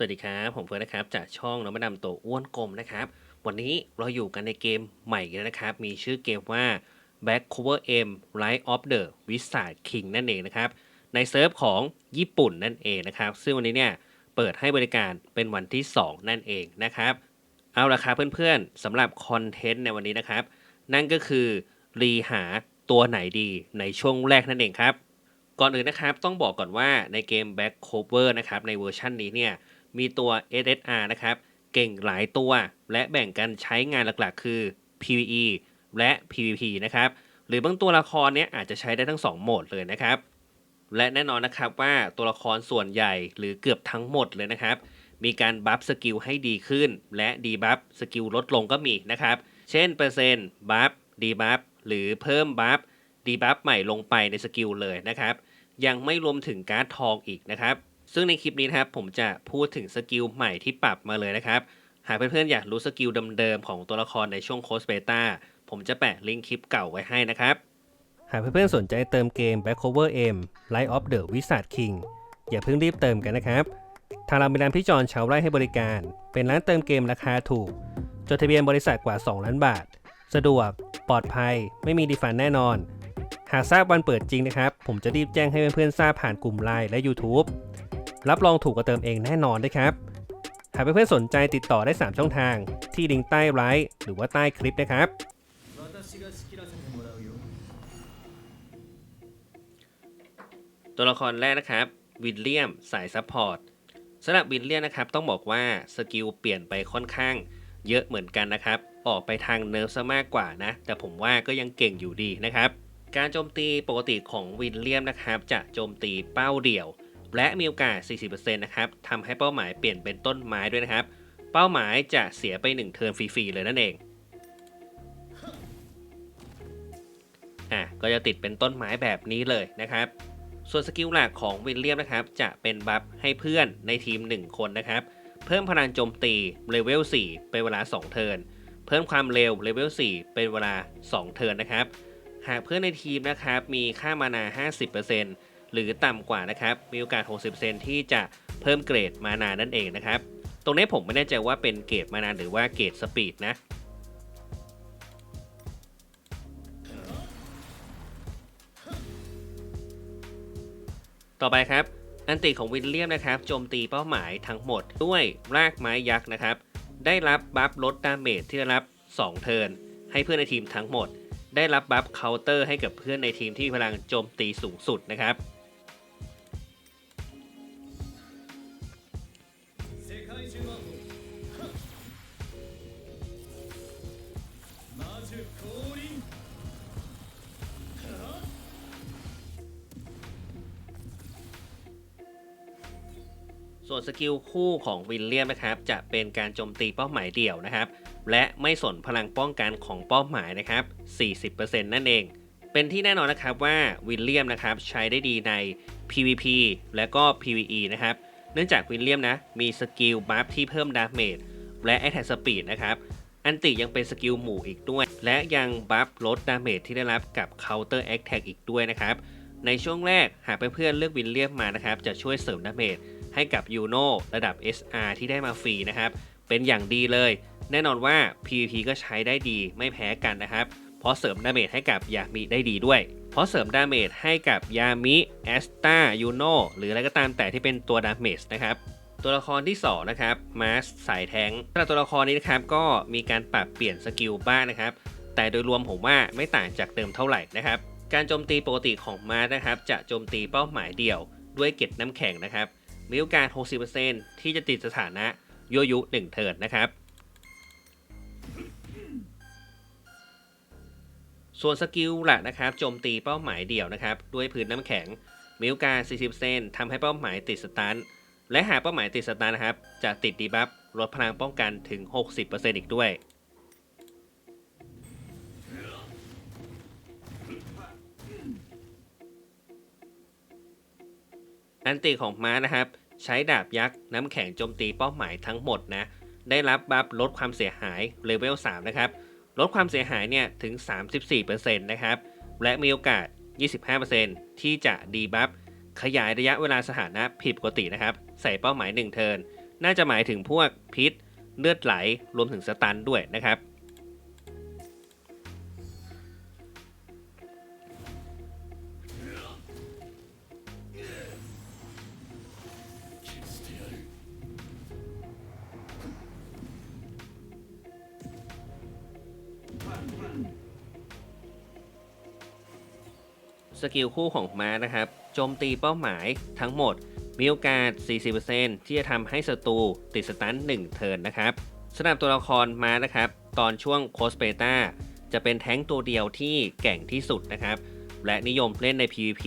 สวัสดีครับ ผมเฟิร์สนะครับ จากช่องน้องมาดำตัวอ้วนกลมนะครับ วันนี้เราอยู่กันในเกมใหม่กแล้วนะครับ มีชื่อเกมว่า Back Cover M Light of the Wizard King นั่นเองนะครับ ในเซิร์ฟของญี่ปุ่นนั่นเองนะครับ ซึ่งวันนี้เนี่ยเปิดให้บริการเป็นวันที่ 2 นั่นเองนะครับ เอาละครับเพื่อนๆสำหรับคอนเทนต์ในวันนี้นะครับ นั่นก็คือรีหาตัวไหนดีในช่วงแรกนั่นเองครับ ก่อนอื่นนะครับต้องบอกก่อนว่าในเกม Back Cover นะครับในเวอร์ชันนี้เนี่ย มีตัว SSR นะครับ เก่งหลายตัว และแบ่งกันใช้งานหลักๆ คือ PVE และ PVP นะครับ หรือบางตัวละครเนี้ยอาจจะใช้ได้ทั้ง 2 โหมดเลยนะครับ และแน่นอนนะครับว่าตัวละครส่วนใหญ่หรือเกือบทั้งหมดเลยนะครับ มีการบัฟสกิลให้ดีขึ้น และดีบัฟสกิลลดลงก็มีนะครับ เช่นเปอร์เซ็นต์บัฟดีบัฟหรือเพิ่มบัฟดีบัฟใหม่ลงไปในสกิลเลยนะครับ ยังไม่รวมถึงการ์ดทองอีกนะครับ ซึ่งในคลิปนี้นะครับผมจะพูดถึงสกิลใหม่ที่ปรับมาเลยนะครับ หากเพื่อนๆอยากรู้สกิลเดิมๆของตัวละครในช่วงโคสเบต้าผมจะแปะลิงก์คลิปเก่าไว้ให้นะครับ หากเพื่อนๆสนใจเติมเกม Back Cover M Light of the Wizard King อย่าเพิ่งรีบเติมกันนะครับ ทางเราเป็นร้านพี่จอนชาวไร่ให้บริการ เป็นร้านเติมเกมราคาถูก จดทะเบียนบริษัทกว่า 2 ล้านบาท สะดวก ปลอดภัย ไม่มีดีฟันแน่นอน หากทราบวันเปิดจริงนะครับ ผมจะรีบแจ้งให้เพื่อนๆทราบผ่านกลุ่มไลน์และ YouTube รับรองถูกกว่าเติมเองแน่นอนนะครับ หากเพื่อนสนใจติดต่อได้ 3 ช่องทาง ที่ลิงก์ใต้ไลฟ์หรือว่าใต้คลิปนะครับตัวละครแรกนะครับวิลเลียมสายซัพพอร์ตสำหรับวิลเลียมนะครับต้องบอกว่าสกิลเปลี่ยนไปค่อนข้างเยอะเหมือนกันนะครับ ออกไปทางเนิร์ฟซะมากกว่านะ แต่ผมว่าก็ยังเก่งอยู่ดีนะครับ การโจมตีปกติของวินเลียมนะครับ จะโจมตีเป้าเดี่ยว และมีโอกาส 40%นะครับทำให้เป้าหมายเปลี่ยนเป็นต้นไม้ด้วยนะครับ เป้าหมายจะเสียไป 1 เทิร์นฟรีๆเลยนั่นเอง อะ ก็จะติดเป็นต้นไม้แบบนี้เลยนะครับ ส่วนสกิลหลักของวิลเลียมนะครับ จะเป็นบัฟให้เพื่อนในทีม 1 คนนะครับ เพิ่มพลังโจมตีเลเวล 4 เป็นเวลา 2 เทิร์น เพิ่มความเร็วเลเวล 4 เป็นเวลา 2 เทิร์นนะครับ หากเพื่อนในทีมนะครับมีค่ามานา 50% หรือต่ำกว่านะครับ มีโอกาส 60%ที่จะเพิ่มเกรดมานานั่นเองนะครับ ตรงนี้ผมไม่แน่ใจว่าเป็นเกรดมานานหรือว่าเกรดสปีดนะ ต่อไปครับ อันติของวิลเลียมนะครับโจมตีเป้าหมายทั้งหมดด้วยรากไม้ยักษ์นะครับ ได้รับบัฟลดดาเมจที่ได้รับ 2 เทิร์นให้เพื่อนในทีมทั้งหมด ได้รับบัฟเคาน์เตอร์ให้กับเพื่อนในทีมที่มีพลังโจมตีสูงสุดนะครับ สกิลคู่ของวิลเลียมนะครับจะเป็นการโจมตีเป้าหมายเดี่ยวนะครับ และไม่สนพลังป้องกันของเป้าหมายนะครับ 40%นั่นเอง เป็นที่แน่นอนนะครับว่าวิลเลียมนะครับใช้ได้ดีใน PVP และก็ PVE นะครับ เนื่องจากวิลเลียมนะมีสกิลบัฟที่เพิ่มดาเมจและ Attack Speed นะครับอันติยังเป็นสกิลหมู่อีกด้วย และยังบัฟลดดาเมจที่ได้รับกับ Counter Attack อีกด้วยนะครับ ในช่วงแรกหากเพื่อนๆเลือกวิลเลียมมานะครับ จะช่วยเสริมดาเมจ ให้กับยูโนระดับ SR ที่ได้มาฟรีนะครับ เป็นอย่างดีเลย แน่นอนว่า PVP ก็ใช้ได้ดีไม่แพ้กันนะครับ เพราะเสริมดาเมจให้กับยามิได้ดีด้วย เพราะเสริมดาเมจให้กับยามิแอสตายูโนหรืออะไรก็ตามแต่ที่เป็นตัวดาเมจนะครับตัวละครที่2นะครับมาสสายแทงสำหรับตัวละครนี้นะครับก็มีการปรับเปลี่ยนสกิลบ้างนะครับ แต่โดยรวมผมว่าไม่ต่างจากเดิมเท่าไหร่นะครับ การโจมตีปกติของมาสนะครับ จะโจมตีเป้าหมายเดี่ยวด้วยเกล็ดน้ำแข็งนะครับ มีโอกาส 60%ที่จะติดสถานะยั่วยุ1เทิร์นนะครับ ส่วนสกิลหลักนะครับโจมตีเป้าหมายเดี่ยวนะครับ ด้วยพื้นน้ำแข็งมีโอกาส 40%ทำให้เป้าหมายติดสตันและหากเป้าหมายติดสตันนะครับ จะติดดีบัฟลดพลังป้องกันถึง 60%อีกด้วยอันติของม้านะครับ ใช้ดาบยักษ์น้ำแข็งโจมตีเป้าหมายทั้งหมดนะ ได้รับบัฟลดความเสียหายเลเวล3นะครับ ลดความเสียหายเนี่ยถึง 34%นะครับ และมีโอกาส 25%ที่จะดีบัฟขยายระยะเวลาสถานะผิดปกตินะครับ ใส่เป้าหมาย 1 เทิร์น น่าจะหมายถึงพวกพิษ เลือดไหล รวมถึงสตันด้วยนะครับ สกิลคู่ของม้านะครับ โจมตีเป้าหมายทั้งหมด มีโอกาส 40%ที่จะทำให้ศัตรูติดสตัน1เทิร์นนะครับสำหรับตัวละครม้านะครับ ตอนช่วงโคสเปตาจะเป็นแท้งตัวเดียวที่แก่งที่สุดนะครับ และนิยมเล่นใน PVP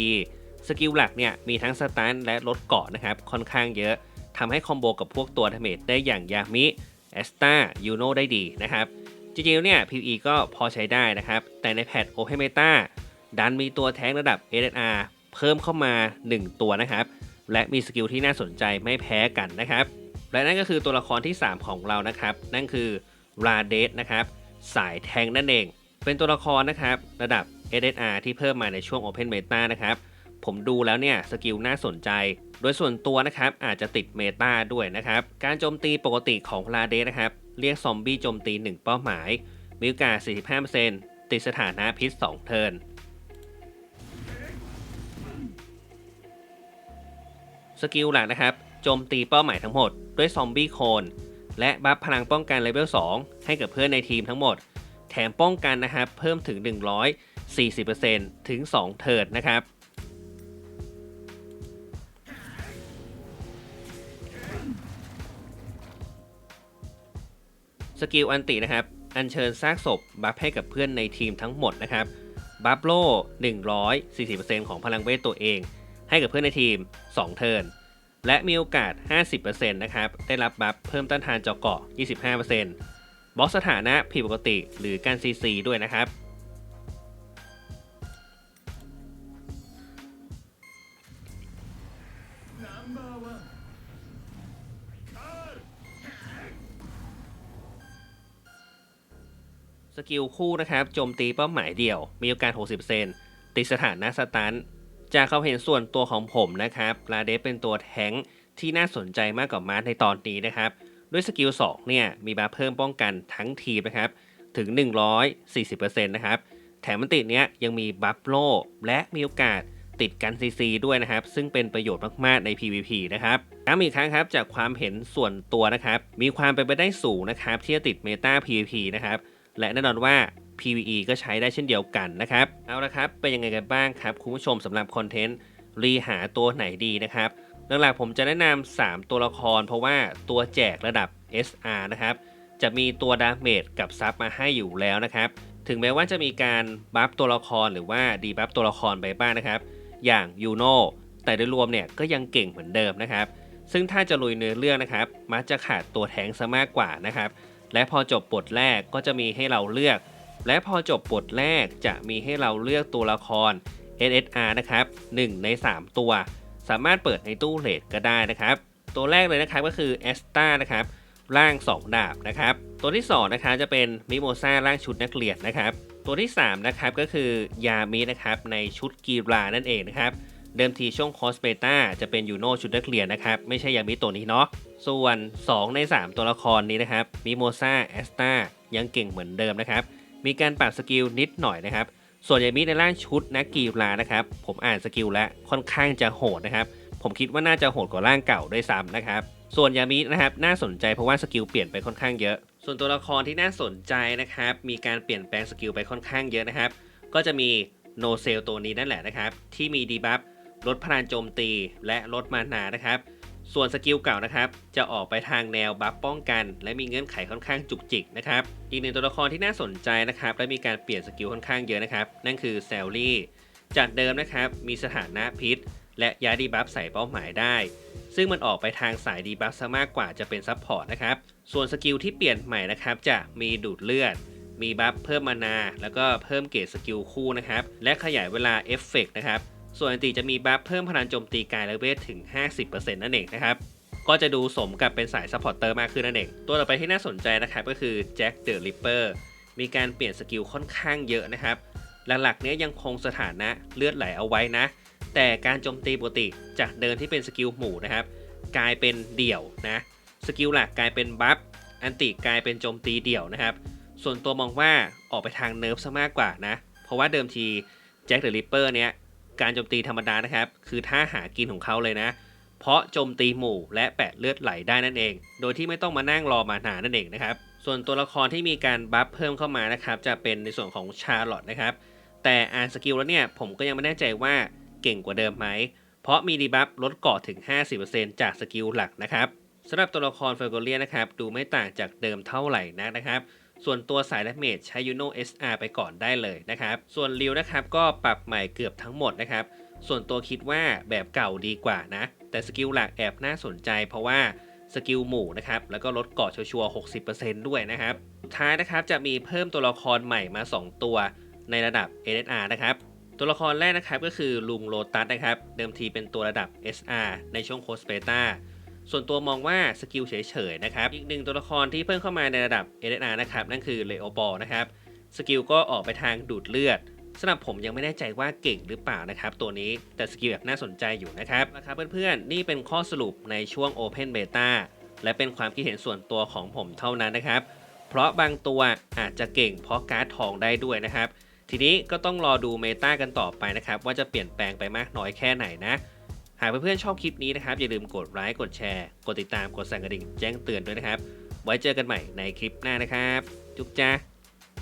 สกิลหลักเนี่ยมีทั้งสตันและลดเกาะนะครับ ค่อนข้างเยอะทำให้คอมโบกับพวกตัวดาเมจได้อย่างยามิแอสตายูโนได้ดีนะครับ จริงๆเนี่ย PVE ก็พอใช้ได้นะครับ แต่ในแพท Open Meta ดันมีตัวแท้งระดับ SSR เพิ่มเข้ามา 1 ตัวนะครับ และมีสกิลที่น่าสนใจไม่แพ้กันนะครับ และนั่นก็คือตัวละครที่ 3 ของเรานะครับ นั่นคือราเดสนะครับ สายแทงนั่นเอง เป็นตัวละครนะครับ ระดับ SSR ที่เพิ่มมาในช่วง Open Meta นะครับ ผมดูแล้วเนี่ยสกิลน่าสนใจ โดยส่วนตัวนะครับอาจจะติดเมตาด้วยนะครับ การโจมตีปกติของลาเดสนะครับ เรียกซอมบี้โจมตี 1 เป้าหมาย มีโอกาส 45%ติดสถานะพิษ 2 เทิร์น สกิลหลักนะครับโจมตีเป้าหมายทั้งหมด ด้วยซอมบี้โคนและบัฟพลังป้องกันเลเวล2 ให้กับเพื่อนในทีมทั้งหมด แถมป้องกันนะครับเพิ่มถึง 140%ถึง 2 เทิร์นนะครับ สกิลอันตินะครับ อัญเชิญซากศพบัฟให้กับเพื่อนในทีมทั้งหมดนะครับ บัฟโล่140%ของพลังเวทตัวเอง ให้กับเพื่อนในทีม 2 เทิร์น และมีโอกาส 50%นะครับ ได้รับบัฟเพิ่มต้านทานเจาะเกาะ 25%บล็อกสถานะผิดปกติหรือการ CC ด้วยนะครับ สกิลคู่นะครับ โจมตีเป้าหมายเดียว มีโอกาส 60%ติดสถานะสตัน จากความเห็นส่วนตัวของผมนะครับลาเดฟเป็นตัวแท้งที่น่าสนใจมากกว่ามาร์ทในตอนนี้นะครับ ด้วยสกิล2เนี่ยมีบาเพิ่มป้องกันทั้งทีมนะครับ ถึง 140%นะครับ แถมมันติดเนี้ยยังมีบัฟโลและมีโอกาสติดกันซีซีด้วยนะครับ ซึ่งเป็นประโยชน์มาก ๆ ใน PVP นะครับย้ำอีกครั้งครับจากความเห็นส่วนตัวนะครับ มีความเป็นไปได้สูงนะครับ ที่จะติดเมตา PVP นะครับ และแน่นอนว่า PVE ก็ใช้ได้เช่นเดียวกันนะครับ เอาละครับ เป็นยังไงกันบ้างครับ คุณผู้ชมสำหรับคอนเทนต์รีหาตัวไหนดีนะครับหลักๆผมจะแนะนำ3 ตัวละคร เพราะว่าตัวแจกระดับ SR นะครับ จะมีตัวดาเมจกับซับมาให้อยู่แล้วนะครับ ถึงแม้ว่าจะมีการบัฟตัวละครหรือว่าดีบัฟตัวละครไปบ้างนะครับ อย่างยูโนแต่โดยรวมเนี่ยก็ยังเก่งเหมือนเดิมนะครับ ซึ่งถ้าจะลุยเนื้อเรื่องนะครับ มักจะขาดตัวแทงซะมากกว่านะครับ และพอจบบทแรกก็จะมีให้เราเลือก และพอจบบทแรกจะมีให้เราเลือกตัวละคร SSR นะครับ 1 ใน 3 ตัว สามารถเปิดในตู้เลทก็ได้นะครับ ตัวแรกเลยนะครับก็คือแอสตานะครับร่าง 2 ดาบนะครับ ตัวที่2นะครับจะเป็นมิโมซาร่างชุดนักเรียนนะครับ ตัวที่3นะครับก็คือยามินะครับในชุดกีฬานั่นเองนะครับเดิมทีช่วงคอสเปต้าจะเป็นยูโนชุดนักเรียนนะครับ ไม่ใช่ยามิตัวนี้เนาะส่วน 2 ใน 3 ตัวละครนี้นะครับมิโมซาแอสตายังเก่งเหมือนเดิมนะครับ มีการปรับสกิลนิดหน่อยนะครับ ส่วนยามิในร่างชุดนักกีฬานะครับ ผมอ่านสกิลแล้วค่อนข้างจะโหดนะครับ ผมคิดว่าน่าจะโหดกว่าร่างเก่าด้วยซ้ำนะครับ ส่วนยามินะครับน่าสนใจเพราะว่าสกิลเปลี่ยนไปค่อนข้างเยอะ ส่วนตัวละครที่น่าสนใจนะครับ มีการเปลี่ยนแปลงสกิลไปค่อนข้างเยอะนะครับ ก็จะมีโนเซลตัวนี้นั่นแหละนะครับ ที่มีดีบัฟลดพลังโจมตีและลดมานานะครับ ส่วนสกิลเก่านะครับ จะออกไปทางแนวบัฟป้องกัน และมีเงื่อนไขค่อนข้างจุกจิกนะครับ อีกหนึ่งตัวละครที่น่าสนใจนะครับ และมีการเปลี่ยนสกิลค่อนข้างเยอะนะครับ นั่นคือแซลลี่ จากเดิมนะครับ มีสถานะพิษ และย้ายดีบัฟใส่เป้าหมายได้ ซึ่งมันออกไปทางสายดีบัฟซะมากกว่าจะเป็นซับพอร์ตนะครับ ส่วนสกิลที่เปลี่ยนใหม่นะครับ จะมีดูดเลือด มีบัฟเพิ่มมานา แล้วก็เพิ่มเกรดสกิลคู่นะครับ และขยายเวลาเอฟเฟกต์นะครับ ส่วนอันติจะมีบัฟเพิ่มพลังโจมตีกายและเวทถึง 50%นั่นเองนะครับ ก็จะดูสมกับเป็นสายซัพพอร์เตอร์มากขึ้นนั่นเอง ตัวต่อไปที่น่าสนใจนะครับก็คือแจ็คเดอะริปเปอร์มีการเปลี่ยนสกิลค่อนข้างเยอะนะครับ หลักๆเนี้ยยังคงสถานะเลือดไหลเอาไว้นะ แต่การโจมตีปกติจากเดิมที่เป็นสกิลหมู่นะครับ กลายเป็นเดี่ยวนะ สกิลหลักกลายเป็นบัฟ อันติกลายเป็นโจมตีเดี่ยวนะครับ ส่วนตัวมองว่าออกไปทางเนิร์ฟซะมากกว่านะ เพราะว่าเดิมทีแจ็คเดอะริปเปอร์เนี้ย การโจมตีธรรมดานะครับ คือท่าหากินของเขาเลยนะ เพราะโจมตีหมู่และแปะเลือดไหลได้นั่นเอง โดยที่ไม่ต้องมานั่งรอมานานนั่นเองนะครับ ส่วนตัวละครที่มีการบัฟเพิ่มเข้ามานะครับ จะเป็นในส่วนของชาร์ลอตนะครับ แต่อ่านสกิลแล้วเนี่ยผมก็ยังไม่แน่ใจว่าเก่งกว่าเดิมไหม เพราะมีดีบัฟลดเกาะถึง 50%จากสกิลหลักนะครับสำหรับตัวละครเฟอร์โกเลียนะครับดูไม่ต่างจากเดิมเท่าไหร่นักนะครับ ส่วนตัวสายแดาเมจใช้ยูโน SR ไปก่อนได้เลยนะครับ ส่วนริวนะครับก็ปรับใหม่เกือบทั้งหมดนะครับ ส่วนตัวคิดว่าแบบเก่าดีกว่านะ แต่สกิลหลักแอบน่าสนใจเพราะว่าสกิลหมู่นะครับ แล้วก็ลดเกาะชัวร์60%ด้วยนะครับ ท้ายนะครับจะมีเพิ่มตัวละครใหม่มา 2 ตัวในระดับ NSR นะครับ ตัวละครแรกนะครับก็คือลุงโลตัสนะครับ เดิมทีเป็นตัวระดับ SR ในช่วงโคสเปตา ส่วนตัวมองว่าสกิลเฉยๆนะครับ อีกหนึ่งตัวละครที่เพิ่มเข้ามาในระดับ NSR นะครับ นั่นคือเลโอบอนะครับ สกิลก็ออกไปทางดูดเลือดสำหรับผมยังไม่แน่ใจว่าเก่งหรือเปล่านะครับตัวนี้แต่สกิลแบบน่าสนใจอยู่นะครับนะครับเพื่อนๆ นี่เป็นข้อสรุปในช่วง Open Beta และเป็นความคิดเห็นส่วนตัวของผมเท่านั้นนะครับ เพราะบางตัวอาจจะเก่งเพราะการ์ดทองได้ด้วยนะครับ ทีนี้ก็ต้องรอดูเมตากันต่อไปนะครับ ว่าจะเปลี่ยนแปลงไปมากน้อยแค่ไหนนะ หากเพื่อนๆชอบคลิปนี้นะครับ อย่าลืมกดไลค์กดแชร์ กดติดตามกดสั่นกระดิ่งแจ้งเตือนด้วยนะครับ ไว้เจอกันใหม่ในคลิปหน้านะครับ จุ๊บจ้า